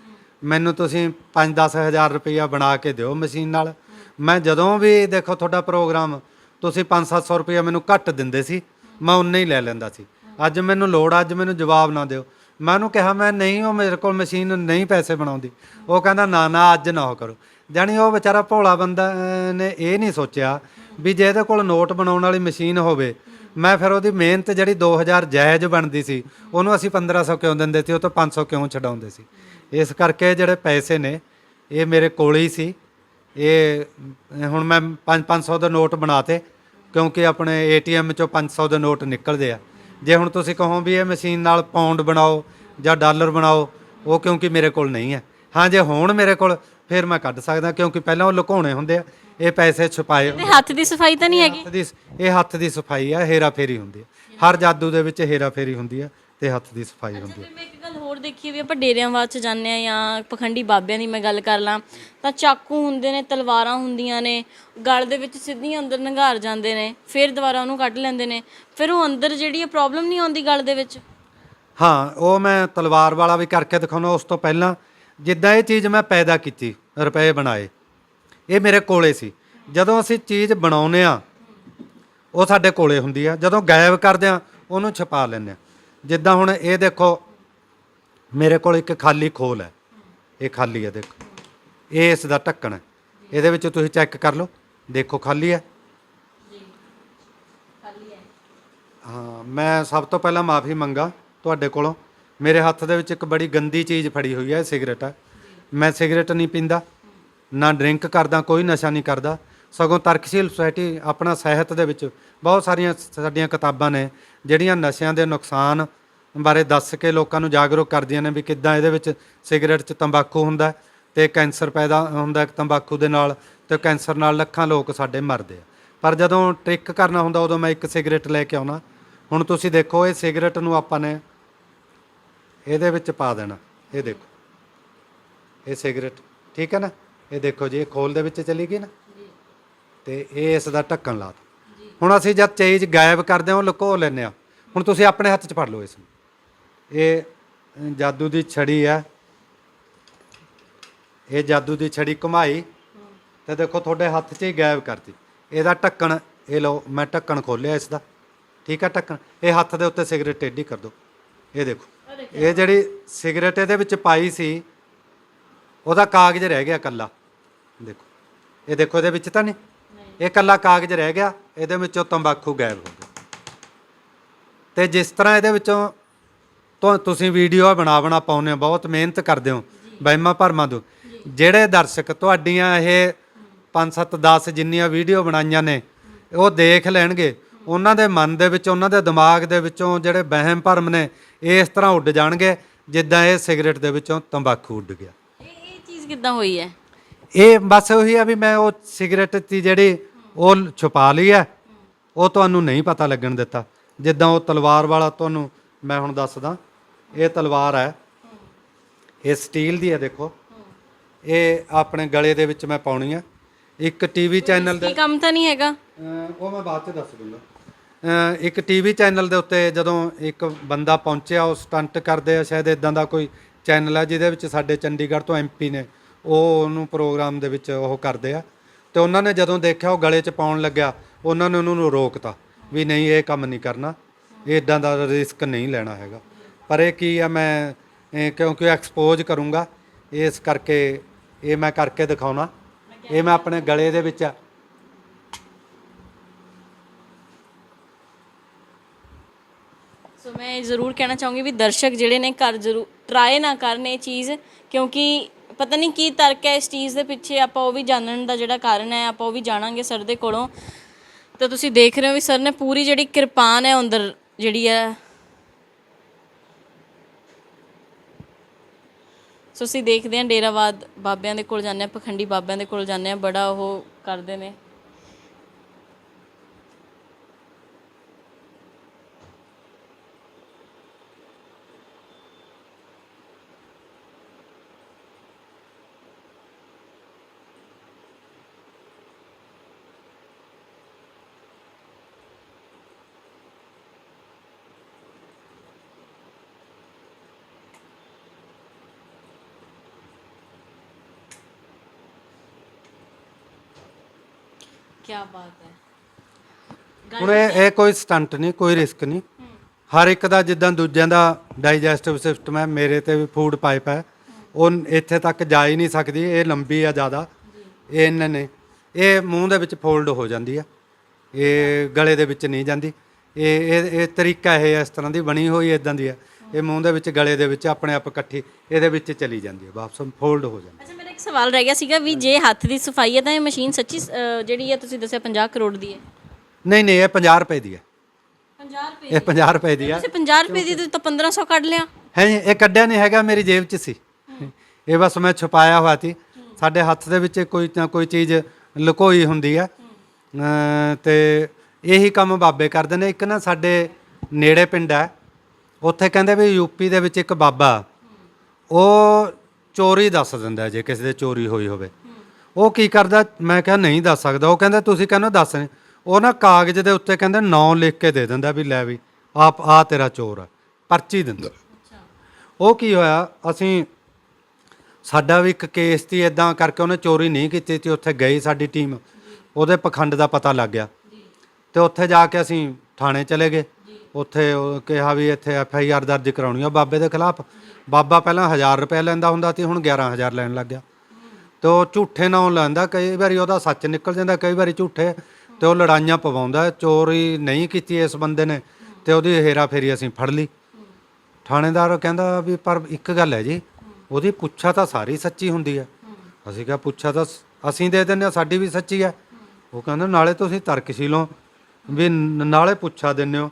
ਮੈਨੂੰ ਤੁਸੀਂ 5-10 ਹਜ਼ਾਰ ਰੁਪਈਆ ਬਣਾ ਕੇ ਦਿਓ ਮਸ਼ੀਨ ਨਾਲ। ਮੈਂ ਜਦੋਂ ਵੀ ਦੇਖੋ ਤੁਹਾਡਾ ਪ੍ਰੋਗਰਾਮ ਤੁਸੀਂ 5-700 ਰੁਪਈਆ ਮੈਨੂੰ ਘੱਟ ਦਿੰਦੇ ਸੀ ਮੈਂ ਉਨੇ ਹੀ ਲੈ ਲੈਂਦਾ ਸੀ। ਅੱਜ ਮੈਨੂੰ ਲੋੜ ਆ, ਅੱਜ ਮੈਨੂੰ ਜਵਾਬ ਨਾ ਦਿਓ। ਮੈਂ ਉਹਨੂੰ ਕਿਹਾ, ਮੈਂ ਨਹੀਂ, ਉਹ ਮੇਰੇ ਕੋਲ ਮਸ਼ੀਨ ਨਹੀਂ ਪੈਸੇ ਬਣਾਉਂਦੀ। ਉਹ ਕਹਿੰਦਾ, ਨਾ ਨਾ, ਅੱਜ ਨਾ ਉਹ ਕਰੋ। ਜਾਣੀ ਉਹ ਵਿਚਾਰਾ ਭੋਲਾ ਬੰਦਾ ਨੇ ਇਹ ਨਹੀਂ ਸੋਚਿਆ ਵੀ ਜੇ ਇਹਦੇ ਕੋਲ ਨੋਟ ਬਣਾਉਣ ਵਾਲੀ ਮਸ਼ੀਨ ਹੋਵੇ, ਮੈਂ ਫਿਰ ਉਹਦੀ ਮਿਹਨਤ ਜਿਹੜੀ 2000 ਜਾਇਜ਼ ਬਣਦੀ ਸੀ, ਉਹਨੂੰ ਅਸੀਂ 1500 ਕਿਉਂ ਦਿੰਦੇ ਸੀ, ਉਹ ਤੋਂ 500 ਕਿਉਂ ਛਡਾਉਂਦੇ ਸੀ? ਇਸ ਕਰਕੇ ਜਿਹੜੇ ਪੈਸੇ ਨੇ, ਇਹ ਮੇਰੇ ਕੋਲ ਹੀ ਸੀ। ਇਹ, ਹੁਣ ਮੈਂ 5-500 ਦੇ ਨੋਟ ਬਣਾਤੇ, ਕਿਉਂਕਿ ਆਪਣੇ ਏਟੀਐਮ ਚੋਂ 500 ਦੇ ਨੋਟ ਨਿਕਲਦੇ ਆ। ਜੇ ਹੁਣ ਤੁਸੀਂ ਕਹੋ ਵੀ ਇਹ ਮਸ਼ੀਨ ਨਾਲ ਪਾਉਂਡ ਬਣਾਓ ਜਾਂ ਡਾਲਰ ਬਣਾਓ ਉਹ ਕਿਉਂਕਿ ਮੇਰੇ ਕੋਲ ਨਹੀਂ ਹੈ। ਹਾਂ ਜੇ ਹੋਣ ਮੇਰੇ ਕੋਲ ਫਿਰ ਮੈਂ ਕੱਢ ਸਕਦਾ ਕਿਉਂਕਿ ਪਹਿਲਾਂ ਉਹ ਲੁਕਾਉਣੇ ਹੁੰਦੇ ਆ। ਇਹ ਪੈਸੇ ਛੁਪਾਏ ਤੇ ਹੱਥ ਦੀ ਸਫ਼ਾਈ ਤਾਂ ਨਹੀਂ ਹੈਗੀ? ਹੱਥ ਦੀ ਇਹ ਹੱਥ ਦੀ ਸਫ਼ਾਈ ਆ ਹੇਰਾ ਫੇਰੀ ਹੁੰਦੀ ਹੈ ਹਰ ਜਾਦੂ ਦੇ ਵਿੱਚ ਹੇਰਾ ਫੇਰੀ ਹੁੰਦੀ ਹੈ ਤੇ ਹੱਥ ਦੀ ਸਫ਼ਾਈ ਹੁੰਦੀ ਹੈ। ਮੈਂ ਇੱਕ ਗੱਲ ਹੋਰ ਦੇਖੀ ਵੀ ਆਪਾਂ ਡੇਰਿਆਂ ਬਾਅਦ ਚ ਜਾਂਦੇ ਆ ਜਾਂ ਪਖੰਡੀ ਬਾਬਿਆਂ ਦੀ ਮੈਂ ਗੱਲ ਕਰ ਲਾਂ ਤਾਂ ਚਾਕੂ ਹੁੰਦੇ ਨੇ ਤਲਵਾਰਾਂ ਹੁੰਦੀਆਂ ਨੇ ਗਲ ਦੇ ਵਿੱਚ ਸਿੱਧੀਆਂ ਅੰਦਰ ਨੰਘਾਰ ਜਾਂਦੇ ਨੇ ਫਿਰ ਦੁਬਾਰਾ ਉਹਨੂੰ ਕੱਢ ਲੈਂਦੇ ਨੇ ਫਿਰ ਉਹ ਅੰਦਰ ਜਿਹੜੀ ਪ੍ਰੋਬਲਮ ਨਹੀਂ ਆਉਂਦੀ ਗਲ ਦੇ ਵਿੱਚ? ਹਾਂ ਉਹ ਮੈਂ ਤਲਵਾਰ ਵਾਲਾ ਵੀ ਕਰਕੇ ਦਿਖਾਉਣਾ ਉਸ ਤੋਂ ਪਹਿਲਾਂ ਜਿੱਦਾਂ ਇਹ ਚੀਜ਼ ਮੈਂ ਪੈਦਾ ਕੀਤੀ ਰੁਪਏ ਬਣਾਏ ਇਹ ਮੇਰੇ ਕੋਲੇ ਸੀ। ਜਦੋਂ ਅਸੀਂ ਚੀਜ਼ ਬਣਾਉਨੇ ਆ ਉਹ ਸਾਡੇ ਕੋਲੇ ਹੁੰਦੀ ਆ ਜਦੋਂ ਗਾਇਬ ਕਰਦੇ ਆ ਉਹਨੂੰ ਛੁਪਾ ਲੈਂਦੇ ਆ ਜਿੱਦਾਂ ਹੁਣ ਇਹ ਦੇਖੋ ਮੇਰੇ ਕੋਲ ਇੱਕ ਖਾਲੀ ਖੋਲ ਹੈ। ਇਹ ਖਾਲੀ ਹੈ ਦੇਖੋ। ਇਹ ਇਸ ਦਾ ਢੱਕਣ ਹੈ। ਇਹਦੇ ਵਿੱਚ ਤੁਸੀਂ ਚੈੱਕ ਕਰ ਲਓ। ਦੇਖੋ ਖਾਲੀ ਹੈ? ਹਾਂ। ਮੈਂ ਸਭ ਤੋਂ ਪਹਿਲਾਂ ਮਾਫੀ ਮੰਗਾ ਤੁਹਾਡੇ ਕੋਲੋਂ। ਮੇਰੇ ਹੱਥ ਦੇ ਵਿੱਚ ਇੱਕ ਬੜੀ ਗੰਦੀ ਚੀਜ਼ ਫੜੀ ਹੋਈ ਹੈ ਸਿਗਰਟ ਹੈ। ਮੈਂ ਸਿਗਰਟ ਨਹੀਂ ਪੀਂਦਾ ਨਾ ਡਰਿੰਕ ਕਰਦਾ ਕੋਈ ਨਸ਼ਾ ਨਹੀਂ ਕਰਦਾ। ਸਗੋਂ ਤਰਕਸ਼ੀਲ ਸੁਸਾਇਟੀ ਆਪਣਾ ਸਿਹਤ ਦੇ ਵਿੱਚ ਬਹੁਤ ਸਾਰੀਆਂ ਸਾਡੀਆਂ ਕਿਤਾਬਾਂ ਨੇ। ਜਿਹੜੀਆਂ ਨਸ਼ਿਆਂ ਦੇ ਨੁਕਸਾਨ ਬਾਰੇ ਦੱਸ ਕੇ ਲੋਕਾਂ ਨੂੰ ਜਾਗਰੂਕ ਕਰਦੀਆਂ ਨੇ ਵੀ ਕਿੱਦਾਂ ਇਹਦੇ ਵਿੱਚ ਸਿਗਰਟ 'ਚ ਤੰਬਾਕੂ ਹੁੰਦਾ ਤੇ ਕੈਂਸਰ ਪੈਦਾ ਹੁੰਦਾ ਤੰਬਾਕੂ ਦੇ ਨਾਲ ਤੇ ਕੈਂਸਰ ਨਾਲ ਲੱਖਾਂ ਲੋਕ ਸਾਡੇ ਮਰਦੇ ਆ। ਪਰ ਜਦੋਂ ਟ੍ਰਿਕ ਕਰਨਾ ਹੁੰਦਾ ਉਦੋਂ ਮੈਂ ਇੱਕ ਸਿਗਰਟ ਲੈ ਕੇ ਆਉਣਾ। ਹੁਣ ਤੁਸੀਂ ਦੇਖੋ ਇਹ ਸਿਗਰਟ ਨੂੰ ਆਪਾਂ ਨੇ ਇਹਦੇ ਵਿੱਚ ਪਾ ਦੇਣਾ। ਇਹ ਦੇਖੋ। ਇਹ ਸਿਗਰਟ ਠੀਕ ਹੈ ਨਾ? ਇਹ ਦੇਖੋ ਜੀ ਇਹ ਖੋਲ ਦੇ ਵਿੱਚ ਚਲੀ ਗਈ ਨਾ? ਤੇ ਇਹ ਇਸ ਦਾ ਢੱਕਣ ਲਾ ਹੁਣ ਅਸੀਂ ਜਦ ਚੀਜ਼ ਗਾਇਬ ਕਰਦੇ ਹਾਂ ਉਹ ਲੁਕੋ ਲੈਂਦੇ ਆ ਹੁਣ ਤੁਸੀਂ ਆਪਣੇ ਹੱਥ 'ਚ ਫੜ ਲਓ ਇਸ ਨੂੰ। ਇਹ ਜਾਦੂ ਦੀ ਛੜੀ ਹੈ। ਇਹ ਜਾਦੂ ਦੀ ਛੜੀ ਘੁਮਾਈ ਤੇ ਦੇਖੋ ਤੁਹਾਡੇ ਹੱਥ 'ਚ ਹੀ ਗਾਇਬ ਕਰਤੀ। ਇਹਦਾ ਢੱਕਣ ਇਹ ਲਓ ਮੈਂ ਢੱਕਣ ਖੋਲਿਆ ਇਸ ਦਾ ਠੀਕ ਹੈ ਢੱਕਣ? ਇਹ ਹੱਥ ਦੇ ਉੱਤੇ ਸਿਗਰਟ ਟੇਢੀ ਕਰ ਦਿਓ। ਇਹ ਦੇਖੋ। ਇਹ ਜਿਹੜੀ ਸਿਗਰਟ ਇਹਦੇ ਵਿੱਚ ਪਾਈ ਸੀ ਉਹਦਾ ਕਾਗਜ਼ ਰਹਿ ਗਿਆ ਕੱਲਾ ਦੇਖੋ। ਇਹ ਦੇਖੋ ਇਹਦੇ ਵਿੱਚ ਤਾਂ ਨਹੀਂ। ਇਹ ਕੱਲਾ ਕਾਗਜ਼ ਰਹਿ ਗਿਆ, ਇਹਦੇ ਵਿੱਚੋਂ ਤੰਬਾਕੂ ਗਾਇਬ ਹੋ ਗਿਆ ਤੇ ਜਿਸ ਤਰ੍ਹਾਂ ਇਹਦੇ ਵਿੱਚੋਂ ਤੁ- ਤੁਸੀਂ ਵੀਡੀਓ ਬਣਾ ਬਣਾ ਪਾਉਂਦੇ ਹੋ, ਬਹੁਤ ਮਿਹਨਤ ਕਰਦੇ ਹੋ, ਵਹਿਮਾਂ ਭਰਮਾਂ ਤੋਂ। ਜਿਹੜੇ ਦਰਸ਼ਕ ਤੁਹਾਡੀਆਂ ਇਹ 5 7 10 ਜਿੰਨੀਆਂ ਵੀਡੀਓ ਬਣਾਈਆਂ ਨੇ, ਉਹ ਦੇਖ ਲੈਣਗੇ। ਉਹਨਾਂ ਦੇ ਮਨ ਦੇ ਵਿੱਚ, ਉਹਨਾਂ ਦੇ ਦਿਮਾਗ ਦੇ ਵਿੱਚੋਂ ਜਿਹੜੇ ਵਹਿਮ ਭਰਮ ਨੇ, ਇਹ ਇਸ ਤਰ੍ਹਾਂ ਉੱਡ ਜਾਣਗੇ, ਜਿੱਦਾਂ ਇਹ ਸਿਗਰਟ ਦੇ ਵਿੱਚੋਂ ਤੰਬਾਕੂ ਉੱਡ ਗਿਆ। ਇਹ ਇਹ ਚੀਜ਼ ਕਿੱਦਾਂ ਹੋਈ ਹੈ? ਇਹ ਬਸ ਉਹੀ ਆ ਵੀ ਮੈਂ ਉਹ ਸਿਗਰਟ ਦੀ ਜਿਹੜੀ ਉਹ ਛੁਪਾ ਲਈ ਹੈ ਉਹ ਤੁਹਾਨੂੰ ਨਹੀਂ ਪਤਾ ਲੱਗਣ ਦਿੱਤਾ। ਜਿੱਦਾਂ ਉਹ ਤਲਵਾਰ ਵਾਲਾ ਤੁਹਾਨੂੰ ਮੈਂ ਹੁਣ ਦੱਸਦਾ ਇਹ ਤਲਵਾਰ ਹੈ ਇਹ ਸਟੀਲ ਦੀ ਹੈ ਦੇਖੋ। ਇਹ ਆਪਣੇ ਗਲੇ ਦੇ ਵਿੱਚ ਮੈਂ ਪਾਉਣੀ ਹੈ ਇੱਕ ਟੀਵੀ ਚੈਨਲ ਦੇ ਕੀ ਕੰਮ ਤਾਂ ਨਹੀਂ ਹੈਗਾ? ਉਹ ਮੈਂ ਬਾਅਦ ਚ ਦੱਸ ਦੂੰਗਾ ਅਹ ਇੱਕ ਟੀਵੀ ਚੈਨਲ ਦੇ ਉੱਤੇ ਜਦੋਂ ਇੱਕ ਬੰਦਾ ਪਹੁੰਚਿਆ ਉਹ ਸਟੰਟ ਕਰਦੇ ਆ ਸ਼ਾਇਦ ਇਦਾਂ ਦਾ ਕੋਈ ਚੈਨਲ ਹੈ ਜਿਹਦੇ ਵਿੱਚ ਸਾਡੇ ਚੰਡੀਗੜ੍ਹ ਤੋਂ ਐਮਪੀ ਨੇ ਉਹ ਉਹਨੂੰ ਪ੍ਰੋਗਰਾਮ ਦੇ ਵਿੱਚ ਉਹ ਕਰਦੇ ਆ। ਤੇ ਉਹਨਾਂ ਨੇ ਜਦੋਂ ਦੇਖਿਆ ਉਹ ਗਲੇ 'ਚ ਪਾਉਣ ਲੱਗਿਆ, ਉਹਨਾਂ ਨੇ ਉਹਨੂੰ ਨੂੰ ਰੋਕਤਾ ਵੀ ਨਹੀਂ, ਇਹ ਕੰਮ ਨਹੀਂ ਕਰਨਾ, ਇਹ ਇਦਾਂ ਦਾ ਰਿਸਕ ਨਹੀਂ ਲੈਣਾ ਹੈਗਾ। ਪਰ ਇਹ ਕੀ ਆ, ਮੈਂ ਇਹ ਕਿਉਂਕਿ ਐਕਸਪੋਜ਼ ਕਰੂੰਗਾ, ਇਸ ਕਰਕੇ ਇਹ ਮੈਂ ਕਰਕੇ ਦਿਖਾਉਣਾ। ਇਹ ਮੈਂ ਆਪਣੇ ਗਲੇ ਦੇ ਵਿੱਚ ਸੋ ਮੈਂ ਜ਼ਰੂਰ ਕਹਿਣਾ ਚਾਹੂੰਗੀ ਵੀ ਦਰਸ਼ਕ ਜਿਹੜੇ ਨੇ ਘਰ ਜ਼ਰੂਰ ਟਰਾਈ ਨਾ ਕਰਨ ਇਹ ਚੀਜ਼, ਕਿਉਂਕਿ ਪਤਾ ਨਹੀਂ ਕੀ ਤਰਕ ਹੈ ਇਸ ਚੀਜ਼ ਦੇ ਪਿੱਛੇ, ਆਪਾਂ ਉਹ ਵੀ ਜਾਣਨ ਦਾ ਜਿਹੜਾ ਕਾਰਨ ਹੈ, ਆਪਾਂ ਉਹ ਵੀ ਜਾਣਾਂਗੇ ਸਰ ਦੇ ਕੋਲੋਂ। ਤਾਂ ਤੁਸੀਂ ਦੇਖ ਰਹੇ ਹੋ ਵੀ ਸਰ ਨੇ ਪੂਰੀ ਜਿਹੜੀ ਕਿਰਪਾਨ ਹੈ ਅੰਦਰ ਜਿਹੜੀ ਹੈ। ਸੋ ਅਸੀਂ ਦੇਖਦੇ ਹਾਂ ਡੇਰਾਵਾਦ ਬਾਬਿਆਂ ਦੇ ਕੋਲ ਜਾਂਦੇ ਹਾਂ, ਪਖੰਡੀ ਬਾਬਿਆਂ ਦੇ ਕੋਲ ਜਾਂਦੇ ਹਾਂ, ਬੜਾ ਉਹ ਕਰਦੇ ਨੇ। ਕੀ ਬਾਤ ਹੈ। ਹੁਣ ਇਹ ਇਹ ਕੋਈ ਸਟੰਟ ਨਹੀਂ ਕੋਈ ਰਿਸਕ ਨਹੀਂ। ਹਰ ਇੱਕ ਦਾ ਜਿੱਦਾਂ ਦੂਜਿਆਂ ਦਾ ਡਾਈਜੈਸਟਿਵ ਸਿਸਟਮ ਹੈ ਮੇਰੇ ਤੇ ਵੀ ਫੂਡ ਪਾਈਪ ਹੈ। ਉਹ ਇੱਥੇ ਤੱਕ ਜਾ ਹੀ ਨਹੀਂ ਸਕਦੀ ਇਹ ਲੰਬੀ ਆ ਜ਼ਿਆਦਾ। ਇਹ ਇਹਨਾਂ ਨੇ। ਇਹ ਮੂੰਹ ਦੇ ਵਿੱਚ ਫੋਲਡ ਹੋ ਜਾਂਦੀ ਆ। ਇਹ ਗਲੇ ਦੇ ਵਿੱਚ ਨਹੀਂ ਜਾਂਦੀ। ਇਹ ਇਹ ਇਹ ਤਰੀਕਾ ਇਹ ਇਸ ਤਰ੍ਹਾਂ ਦੀ ਬਣੀ ਹੋਈ ਇਦਾਂ ਦੀ ਆ। ਇਹ ਮੂੰਹ ਦੇ ਵਿੱਚ ਗਲੇ ਦੇ ਵਿੱਚ ਆਪਣੇ ਆਪ ਇਕੱਠੀ ਇਹਦੇ ਵਿੱਚ ਚਲੀ ਜਾਂਦੀ ਹੈ ਵਾਪਸ ਫੋਲਡ ਹੋ ਜਾਂਦੀ ਅੱਛਾ ਮੇਰਾ ਇੱਕ ਸਵਾਲ ਰਹਿ ਗਿਆ ਸੀਗਾ ਵੀ ਜੇ ਹੱਥ ਦੀ ਸਫ਼ਾਈ ਹੈ ਤਾਂ ਇਹ ਮਸ਼ੀਨ ਸੱਚੀ ਅ, ਜਿਹੜੀ ਹੈ ਤੁਸੀਂ ਦੱਸਿਆ 50 ਕਰੋੜ ਦੀ ਹੈ? ਨਹੀਂ ਨਹੀਂ ਇਹ 50 ਰੁਪਏ ਦੀ ਹੈ। 50 ਰੁਪਏ ਇਹ 50 ਰੁਪਏ ਦੀ ਹੈ। ਤੁਸੀਂ 50 ਰੁਪਏ ਦੀ ਤੁਸੀਂ ਤਾਂ 1500 ਕੱਢ ਲਿਆ। ਹੈ ਜੀ, ਇਹ ਕੱਢਿਆ ਨਹੀਂ ਹੈਗਾ ਮੇਰੀ ਜੇਬ 'ਚ ਸੀ। ਇਹ ਬਸ ਮੈਂ ਛੁਪਾਇਆ ਹੋਇਆ ਸੀ। ਸਾਡੇ ਹੱਥ ਦੇ ਵਿੱਚ ਕੋਈ ਨਾ ਕੋਈ ਚੀਜ਼ ਲੁਕੋਈ ਹੁੰਦੀ ਅਮ ਤੇ ਇਹੀ ਕੰਮ ਬਾਬੇ ਕਰਦੇ ਨੇ। ਇੱਕ ਨਾ ਸਾਡੇ ਨੇੜੇ ਪਿੰਡ ਹੈ ਉੱਥੇ ਕਹਿੰਦੇ ਵੀ ਯੂਪੀ ਦੇ ਵਿੱਚ ਇੱਕ ਬਾਬਾ ਉਹ ਚੋਰੀ ਦੱਸ ਦਿੰਦਾ ਜੇ ਕਿਸੇ ਦੇ ਚੋਰੀ ਹੋਈ ਹੋਵੇ। ਉਹ ਕੀ ਕਰਦਾ ਮੈਂ ਕਿਹਾ ਨਹੀਂ ਦੱਸ ਸਕਦਾ। ਉਹ ਕਹਿੰਦਾ ਤੁਸੀਂ ਕਹਿੰਦੇ ਦੱਸ ਨਹੀਂ। ਉਹ ਨਾ ਕਾਗਜ਼ ਦੇ ਉੱਤੇ ਕਹਿੰਦੇ ਨਾਂ ਲਿਖ ਕੇ ਦੇ ਦਿੰਦਾ ਵੀ ਲੈ ਵੀ ਆਪ ਆ ਤੇਰਾ ਚੋਰ ਆ। ਪਰਚੀ ਦਿੰਦਾ। ਉਹ ਕੀ ਹੋਇਆ ਅਸੀਂ ਸਾਡਾ ਵੀ ਇੱਕ ਕੇਸ ਸੀ ਇਦਾਂ ਕਰਕੇ ਉਹਨੇ ਚੋਰੀ ਨਹੀਂ ਕੀਤੀ ਤੇ ਉੱਥੇ ਗਈ ਸਾਡੀ ਟੀਮ। ਉਹਦੇ ਪਖੰਡ ਦਾ ਪਤਾ ਲੱਗ ਗਿਆ। ਤੇ ਉੱਥੇ ਜਾ ਕੇ ਅਸੀਂ ਥਾਣੇ ਚਲੇ ਗਏ। ਉੱਥੇ ਉਹ ਕਿਹਾ ਵੀ ਇੱਥੇ ਐਫ ਆਈ ਆਰ ਦਰਜ ਕਰਾਉਣੀ ਆ। ਬਾਬੇ ਦੇ ਖਿਲਾਫ ਬਾਬਾ ਪਹਿਲਾਂ 1000 ਰੁਪਏ ਲੈਂਦਾ ਹੁੰਦਾ ਸੀ, ਹੁਣ 11000 ਲੈਣ ਲੱਗ ਗਿਆ। ਤੇ ਉਹ ਝੂਠੇ ਨਾਂ ਲੈਂਦਾ, ਕਈ ਵਾਰੀ ਉਹਦਾ ਸੱਚ ਨਿਕਲ ਜਾਂਦਾ, ਕਈ ਵਾਰੀ ਝੂਠੇ। ਤੇ ਉਹ ਲੜਾਈਆਂ ਪਵਾਉਂਦਾ, ਚੋਰੀ ਨਹੀਂ ਕੀਤੀ ਇਸ ਬੰਦੇ ਨੇ, ਤੇ ਉਹਦੀ ਹੇਰਾ ਫੇਰੀ ਅਸੀਂ ਫੜ ਲਈ। ਥਾਣੇਦਾਰ ਕਹਿੰਦਾ ਵੀ, ਪਰ ਇੱਕ ਗੱਲ ਹੈ ਜੀ, ਉਹਦੀ ਪੁੱਛਾ ਤਾਂ ਸਾਰੀ ਸੱਚੀ ਹੁੰਦੀ ਹੈ। ਅਸੀਂ ਕਿਹਾ, ਪੁੱਛਾ ਤਾਂ ਸ- ਅਸੀਂ ਦੇ ਦਿੰਦੇ ਹਾਂ, ਸਾਡੀ ਵੀ ਸੱਚੀ ਹੈ। ਉਹ ਕਹਿੰਦਾ, ਨਾਲੇ ਤੁਸੀਂ ਤਰਕਸ਼ੀਲ ਵੀ ਨ- ਨਾਲੇ ਪੁੱਛਾ ਦਿੰਦੇ ਹੋ।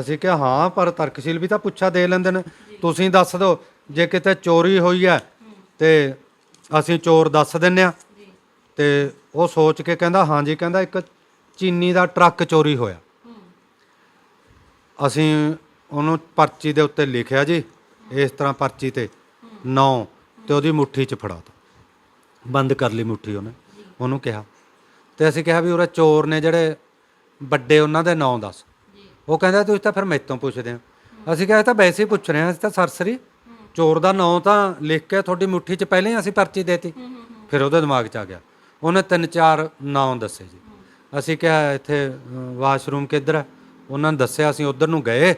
ਅਸੀਂ ਕਿਹਾ ਹਾਂ ਪਰ ਤਰਕਸ਼ੀਲ ਵੀ ਤਾਂ ਪੁੱਛਾ ਦੇ ਲੈਂਦੇ ਨੇ। ਤੁਸੀਂ ਦੱਸ ਦਿਓ ਜੇ ਕਿਤੇ ਚੋਰੀ ਹੋਈ ਹੈ ਤੇ ਅਸੀਂ ਚੋਰ ਦੱਸ ਦਿੰਨੇ ਆ ਤੇ ਉਹ ਸੋਚ ਕੇ ਕਹਿੰਦਾ ਹਾਂ ਜੀ ਕਹਿੰਦਾ ਇੱਕ ਚੀਨੀ ਦਾ ਟਰੱਕ ਚੋਰੀ ਹੋਇਆ। ਅਸੀਂ ਉਹਨੂੰ ਪਰਚੀ ਦੇ ਉੱਤੇ ਲਿਖਿਆ ਜੀ ਇਸ ਤਰ੍ਹਾਂ ਪਰਚੀ ਤੇ 9 ਤੇ ਉਹਦੀ ਮੁੱਠੀ 'ਚ ਫੜਾਤਾ ਬੰਦ ਕਰ ਲਈ ਮੁੱਠੀ ਉਹਨੇ। ਉਹਨੂੰ ਕਿਹਾ। ਤੇ ਅਸੀਂ ਕਿਹਾ ਵੀ ਉਹਰੇ ਚੋਰ ਨੇ ਜਿਹੜੇ ਵੱਡੇ ਉਹਨਾਂ ਦੇ ਨਾਂ ਦੱਸ। ਉਹ ਕਹਿੰਦਾ ਤੁਸੀਂ ਤਾਂ ਫਿਰ ਮੈਥੋਂ ਪੁੱਛਦੇ ਹੋ। ਅਸੀਂ ਕਿਹਾ ਇਹ ਤਾਂ ਵੈਸੇ ਹੀ ਪੁੱਛ ਰਹੇ ਹਾਂ, ਅਸੀਂ ਤਾਂ ਸਰਸਰੀ। ਚੋਰ ਦਾ ਨਾਂ ਤਾਂ ਲਿਖ ਕੇ ਤੁਹਾਡੀ ਮੁੱਠੀ 'ਚ ਪਹਿਲਾਂ ਹੀ ਅਸੀਂ ਪਰਚੀ ਦੇਤੀ। ਫਿਰ ਉਹਦੇ ਦਿਮਾਗ 'ਚ ਆ ਗਿਆ। ਉਹਨੇ ਤਿੰਨ ਚਾਰ ਨਾਂ ਦੱਸੇ ਜੀ। ਅਸੀਂ ਕਿਹਾ ਇੱਥੇ ਵਾਸ਼ਰੂਮ ਕਿੱਧਰ ਹੈ? ਉਹਨਾਂ ਨੇ ਦੱਸਿਆ ਅਸੀਂ ਉਧਰ ਨੂੰ ਗਏ।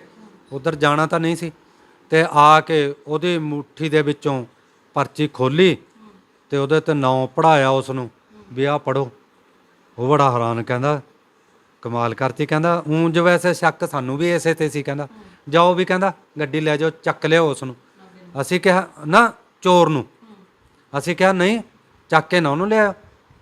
ਉਧਰ ਜਾਣਾ ਤਾਂ ਨਹੀਂ ਸੀ। ਤੇ ਆ ਕੇ ਉਹਦੀ ਮੁੱਠੀ ਦੇ ਵਿੱਚੋਂ ਪਰਚੀ ਖੋਲੀ ਤੇ ਉਹਦੇ ਤੇ ਨਾਂ ਪੜਾਇਆ ਉਸ ਨੂੰ ਵੀ ਆਹ ਪੜੋ ਉਹ ਬੜਾ ਹੈਰਾਨ ਕਹਿੰਦਾ ਕਮਾਲ ਕਰਤੀ, ਕਹਿੰਦਾ, ਉਂਝ ਵੈਸੇ ਸ਼ੱਕ ਸਾਨੂੰ ਵੀ ਇਸੇ ਤੇ ਸੀ, ਕਹਿੰਦਾ। ਜਾਓ ਵੀ, ਕਹਿੰਦਾ, ਗੱਡੀ ਲੈ ਜਾਓ, ਚੱਕ ਲਿਓ ਉਸ ਨੂੰ ਅਸੀਂ ਕਿਹਾ, ਨਾ, ਚੋਰ ਨੂੰ। ਅਸੀਂ ਕਿਹਾ, ਨਹੀਂ, ਚੱਕ ਕੇ ਨਾ ਉਹਨੂੰ ਲਿਆ।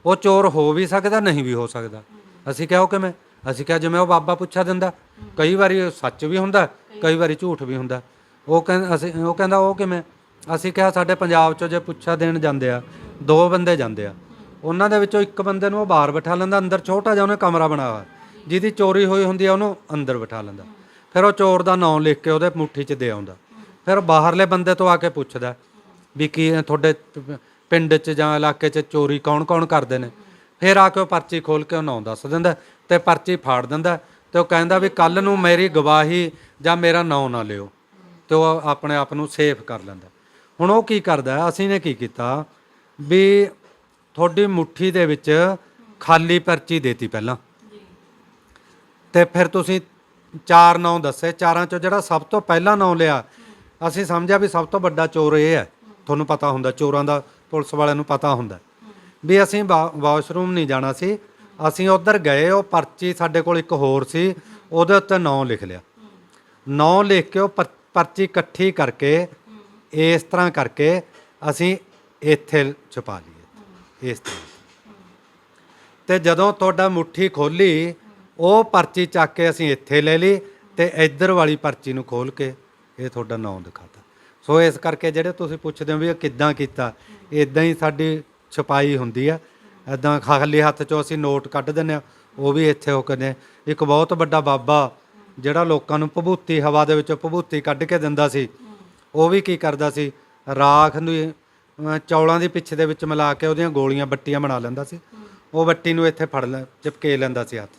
ਉਹ ਚੋਰ ਹੋ ਵੀ ਸਕਦਾ, ਨਹੀਂ ਵੀ ਹੋ ਸਕਦਾ। ਅਸੀਂ ਕਿਹਾ, ਉਹ ਕਿਵੇਂ? ਅਸੀਂ ਕਿਹਾ, ਜਿਵੇਂ ਉਹ ਬਾਬਾ ਪੁੱਛਾ ਦਿੰਦਾ, ਕਈ ਵਾਰੀ ਉਹ ਸੱਚ ਵੀ ਹੁੰਦਾ, ਕਈ ਵਾਰੀ ਝੂਠ ਵੀ ਹੁੰਦਾ। ਉਹ ਕਹਿੰਦਾ ਅਸੀਂ, ਉਹ ਕਹਿੰਦਾ, ਉਹ ਕਿਵੇਂ? ਅਸੀਂ ਕਿਹਾ, ਸਾਡੇ ਪੰਜਾਬ ਚੋਂ ਜੇ ਪੁੱਛਾ ਦੇਣ ਜਾਂਦੇ ਆ, ਦੋ ਬੰਦੇ ਜਾਂਦੇ ਆ। ਉਹਨਾਂ ਦੇ ਵਿੱਚੋਂ ਇੱਕ ਬੰਦੇ ਨੂੰ ਉਹ ਬਾਹਰ ਬਿਠਾ ਲੈਂਦਾ, ਅੰਦਰ ਛੋਟਾ ਜਿਹਾ ਉਹਨੇ ਕਮਰਾ ਬਣਾਇਆ। ਜਿਹਦੀ ਚੋਰੀ ਹੋਈ ਹੁੰਦੀ ਆ, ਉਹਨੂੰ ਅੰਦਰ ਬਿਠਾ ਲੈਂਦਾ। ਫਿਰ ਉਹ ਚੋਰ ਦਾ ਨਾਂ ਲਿਖ ਕੇ ਉਹਦੇ ਮੁੱਠੀ 'ਚ ਦੇ ਆਉਂਦਾ। ਫਿਰ ਉਹ ਬਾਹਰਲੇ ਬੰਦੇ ਤੋਂ ਆ ਕੇ ਪੁੱਛਦਾ ਵੀ ਕੀ ਤੁਹਾਡੇ ਪਿੰਡ 'ਚ ਜਾਂ ਇਲਾਕੇ 'ਚ ਚੋਰੀ ਕੌਣ-ਕੌਣ ਕਰਦੇ ਨੇ? ਫਿਰ ਆ ਕੇ ਉਹ ਪਰਚੀ ਖੋਲ ਕੇ ਉਹ ਨਾਂ ਦੱਸ ਦਿੰਦਾ ਤੇ ਪਰਚੀ ਫਾੜ ਦਿੰਦਾ ਤੇ ਉਹ ਕਹਿੰਦਾ ਵੀ ਕੱਲ ਨੂੰ ਮੇਰੀ ਗਵਾਹੀ ਜਾਂ ਮੇਰਾ ਨਾਂ ਨਾ ਲਿਓ। ਤੇ ਉਹ ਆਪਣੇ ਆਪ ਨੂੰ ਸੇਫ ਕਰ ਲੈਂਦਾ। ਹੁਣ ਉਹ ਕੀ ਕਰਦਾ, ਅਸੀਂ ਨੇ ਕੀ ਕੀਤਾ ਵੀ ਤੁਹਾਡੀ ਮੁੱਠੀ ਦੇ ਵਿੱਚ ਖਾਲੀ ਪਰਚੀ ਦੇਤੀ ਪਹਿਲਾਂ। ਤੇ ਫਿਰ ਤੁਸੀਂ ਚਾਰ ਨਾਂ ਦੱਸੇ, ਚਾਰਾਂ ਚੋਂ ਜਿਹੜਾ ਸਭ ਤੋਂ ਪਹਿਲਾ ਨਾਂ ਲਿਆ, ਅਸੀਂ ਸਮਝਿਆ ਵੀ ਸਭ ਤੋਂ ਵੱਡਾ ਚੋਰ ਇਹ ਹੈ। ਤੁਹਾਨੂੰ ਪਤਾ ਹੁੰਦਾ, ਚੋਰਾਂ ਦਾ, ਪੁਲਿਸ ਵਾਲਿਆਂ ਨੂੰ ਪਤਾ ਹੁੰਦਾ। ਵੀ ਅਸੀਂ ਵਾ- ਵਾਸ਼ਰੂਮ ਨਹੀਂ ਜਾਣਾ ਸੀ। ਅਸੀਂ ਉੱਧਰ ਗਏ, ਉਹ ਪਰਚੀ ਸਾਡੇ ਕੋਲ ਇੱਕ ਹੋਰ ਸੀ, ਉਹਦੇ ਉੱਤੇ ਨਾਂ ਲਿਖ ਲਿਆ। ਨਾਂ ਲਿਖ ਕੇ ਉਹ ਪਰਚੀ ਇਕੱਠੀ ਕਰਕੇ, ਇਸ ਤਰ੍ਹਾਂ ਕਰਕੇ ਅਸੀਂ ਇੱਥੇ ਛੁਪਾ ਲਈਏ। ਇਸ ਤਰ੍ਹਾਂ। ਤੇ ਜਦੋਂ ਤੁਹਾਡਾ ਮੁੱਠੀ ਖੋਲੀ ਉਹ ਪਰਚੀ ਚੱਕ ਕੇ ਅਸੀਂ ਇੱਥੇ ਲੈ ਲਈ ਤੇ ਇੱਧਰ ਵਾਲੀ ਪਰਚੀ ਨੂੰ ਖੋਲ ਕੇ ਇਹ ਤੁਹਾਡਾ ਨਾਮ ਦਿਖਾਤਾ। ਸੋ ਇਸ ਕਰਕੇ ਜਿਹੜੇ ਤੁਸੀਂ ਪੁੱਛਦੇ ਹੋ ਵੀ ਇਹ ਕਿੱਦਾਂ ਕੀਤਾ ਇਦਾਂ ਹੀ ਸਾਡੀ ਛਪਾਈ ਹੁੰਦੀ ਆ। ਇਦਾਂ ਖਾਲੀ ਹੱਥ ਚੋਂ ਅਸੀਂ ਨੋਟ ਕੱਢ ਦਿੰਦੇ ਆ ਉਹ ਵੀ ਇੱਥੇ ਹੋ ਕਹਿੰਦੇ ਇੱਕ ਬਹੁਤ ਵੱਡਾ ਬਾਬਾ ਜਿਹੜਾ ਲੋਕਾਂ ਨੂੰ ਭਭੂਤੀ ਹਵਾ ਦੇ ਵਿੱਚੋਂ ਭਭੂਤੀ ਕੱਢ ਕੇ ਦਿੰਦਾ ਸੀ, ਉਹ ਵੀ ਕੀ ਕਰਦਾ ਸੀ? ਰਾਖ ਨੂੰ ਚੌਲਾਂ ਦੀ ਪਿੱਛੇ ਦੇ ਵਿੱਚ ਮਿਲਾ ਕੇ ਉਹਦੀਆਂ ਗੋਲੀਆਂ, ਬੱਟੀਆਂ ਬਣਾ ਲੈਂਦਾ ਸੀ। ਉਹ ਬੱਟੀ ਨੂੰ ਇੱਥੇ ਫੜ ਲੈ, ਚਿਪਕੇ ਲੈਂਦਾ ਸੀ ਹੱਥ।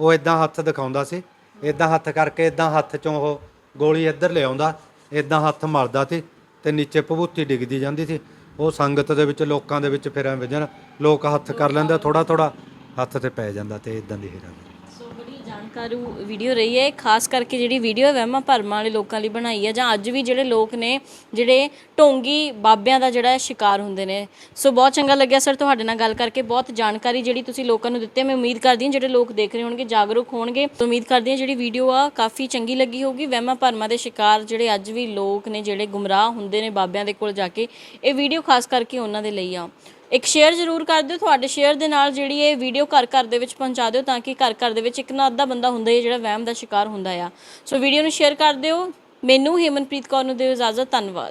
ਉਹ ਇਦਾਂ ਹੱਥ ਦਿਖਾਉਂਦਾ ਸੀ ਇਦਾਂ ਹੱਥ ਕਰਕੇ ਇਦਾਂ ਹੱਥ ਚੋਂ ਉਹ ਗੋਲੀ ਇੱਧਰ ਲਿਆਉਂਦਾ ਇਦਾਂ ਹੱਥ ਮਲਦਾ ਸੀ ਤੇ ਨੀਚੇ ਭਭੂਤੀ ਡਿੱਗਦੀ ਜਾਂਦੀ ਸੀ। ਉਹ ਸੰਗਤ ਦੇ ਵਿੱਚ, ਲੋਕਾਂ ਦੇ ਵਿੱਚ ਫਿਰ ਐਵੇਂ ਜਨ ਲੋਕ ਹੱਥ ਕਰ ਲੈਂਦੇ ਥੋੜਾ ਥੋੜਾ ਹੱਥ ਤੇ ਪੈ ਜਾਂਦਾ ਤੇ ਇਦਾਂ ਦੀ ਹੀਰਾ ਜਾਣਕਾਰੂ ਵੀਡੀਓ ਰਹੀ ਹੈ। ਖਾਸ ਕਰਕੇ ਜਿਹੜੀ ਵੀਡੀਓ ਵਹਿਮਾਂ ਭਰਮਾਂ ਵਾਲੇ ਲੋਕਾਂ ਲਈ ਬਣਾਈ ਹੈ ਜਾਂ ਅੱਜ ਵੀ ਜਿਹੜੇ ਲੋਕ ਨੇ, ਜਿਹੜੇ ਢੋਂਗੀ ਬਾਬਿਆਂ ਦਾ ਜਿਹੜਾ ਸ਼ਿਕਾਰ ਹੁੰਦੇ ਨੇ। ਸੋ ਬਹੁਤ ਚੰਗਾ ਲੱਗਿਆ ਸਰ ਤੁਹਾਡੇ ਨਾਲ ਗੱਲ ਕਰਕੇ। ਬਹੁਤ ਜਾਣਕਾਰੀ ਜਿਹੜੀ ਤੁਸੀਂ ਲੋਕਾਂ ਨੂੰ ਦਿੱਤੀ ਮੈਂ ਉਮੀਦ ਕਰਦੀ ਹਾਂ ਜਿਹੜੇ ਲੋਕ ਦੇਖ ਰਹੇ ਹੋਣਗੇ, ਜਾਗਰੂਕ ਹੋਣਗੇ। ਉਮੀਦ ਕਰਦੀ ਹਾਂ ਜਿਹੜੀ ਵੀਡੀਓ ਆ, ਕਾਫੀ ਚੰਗੀ ਲੱਗੀ ਹੋਊਗੀ। ਵਹਿਮਾਂ ਭਰਮਾਂ ਦੇ ਸ਼ਿਕਾਰ ਜਿਹੜੇ ਅੱਜ ਵੀ ਲੋਕ ਨੇ, ਜਿਹੜੇ ਗੁੰਮਰਾਹ ਹੁੰਦੇ ਨੇ ਬਾਬਿਆਂ ਦੇ ਕੋਲ ਜਾ ਕੇ, ਇਹ ਵੀਡੀਓ ਖਾਸ ਕਰਕੇ ਉਹਨਾਂ ਦੇ ਲਈ ਆ। ਇੱਕ ਸ਼ੇਅਰ ਜ਼ਰੂਰ ਕਰ ਦਿਓ, ਤੁਹਾਡੇ ਸ਼ੇਅਰ ਦੇ ਨਾਲ ਜਿਹੜੀ ਇਹ ਵੀਡੀਓ ਘਰ ਘਰ ਦੇ ਵਿੱਚ ਪਹੁੰਚਾ ਦਿਓ ਤਾਂ ਕਿ ਘਰ ਘਰ ਦੇ ਵਿੱਚ ਇੱਕ ਨਾ ਅੱਧਾ ਬੰਦਾ ਹੁੰਦਾ ਹੈ ਜਿਹੜਾ ਵਹਿਮ ਦਾ ਸ਼ਿਕਾਰ ਹੁੰਦਾ ਆ। ਸੋ ਵੀਡੀਓ ਨੂੰ ਸ਼ੇਅਰ ਕਰ ਦਿਓ। ਮੈਨੂੰ ਹੇਮਨਪ੍ਰੀਤ ਕੌਰ ਨੂੰ ਦਿਓ ਇਜਾਜ਼ਤ, ਧੰਨਵਾਦ।